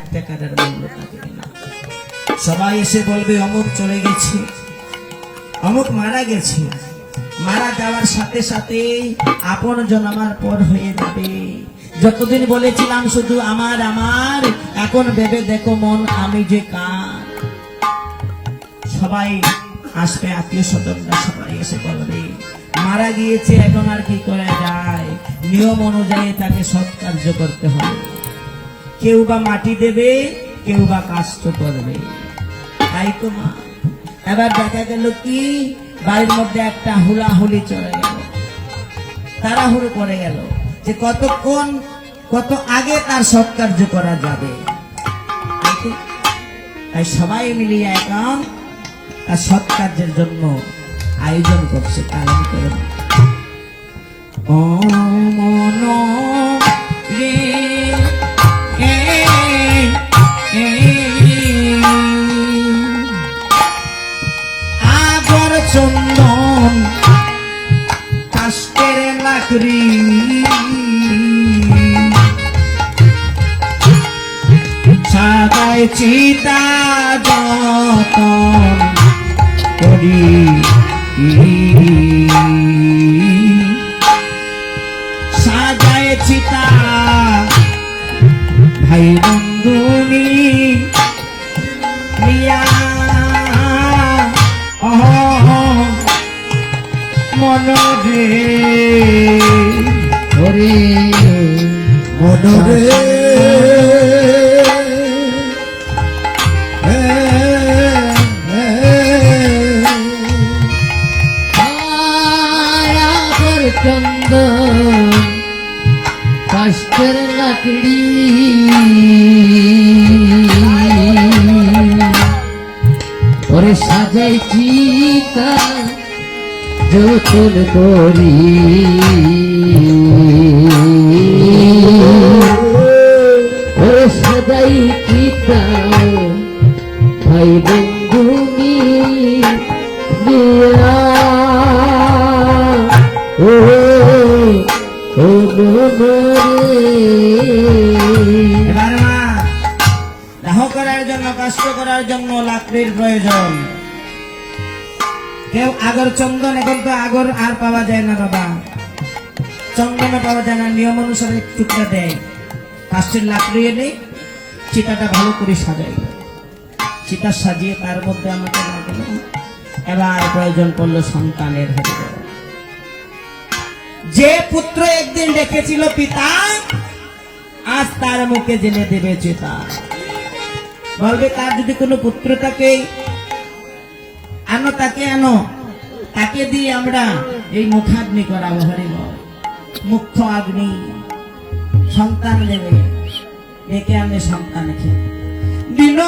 এক টাকার মূল্য থাকবে না। সবাই এসে বলবে, অমুক চলে গেছে, অমুক মারা গেছে। মারা যাওয়ার সাথে সাথে আপন জন আমার পর হয়ে যাবে। যতদিন বলেছিলাম শুধু আমার আমার, এখন ভেবে দেখো মন আমি যে কার। সবাই আসবে, আত্মীয় স্বজনরা সবাই এসে বলবে, মারা গিয়েছে, এখন আর কি করা যায়? নিয়ম অনুযায়ী তাকে সৎকার্য করতে হবে। কেউ বা মাটি দেবে, কেউ বা কাষ্ট করবে। তাই তো মা। এবার দেখা গেল কি, বাড়ির মধ্যে একটা হুলাহুলি চলে গেল। তাড়াহুড়ো করে গেল যে কতক্ষণ, কত আগে তার সৎকার্য করা যাবে? তাই সবাই মিলিয়ে এখন তার সৎকার্যের জন্য আয়োজন করছে কারণ করে ও চন্দন কাষ্টের লাকড়ি। চিতা যতন করি। সাজায় চিতা ভাই চন্দন কাষ্টের লাকড়ি ওরে সাজাই চিতা যতন করি। চিতা ভাই বন্ধু দিয়া ও ও এবার মা, দাহ করার জন্য লাকড়ির প্রয়োজন। কেউ আগর চন্দন এখন আগর আর পাওয়া যায় না বাবা। চন্দনে পাওয়া যায় না, নিয়ম অনুসারে টুকরা দেয়। কাষ্টের লাকড়ি এনে চিতাটা ভালো করে সাজাই। চিতা সাজিয়ে তার মধ্যে আমাকে লাগল এবার প্রয়োজন পড়ল সন্তানের হতে যে পুত্র একদিন ডেকেছিল পিতা, আজ তার মুখে জেনে দেবে চেতা। বলবে, তার যদি কোনো পুত্র থাকে, আনো তাকে আনো। তাকে দিয়ে আমরা এই মুখাগ্নি করাবো হরে বল। মুখ্য অগ্নি সন্তান দেবে। ডেকে আনে সন্তানকে দিন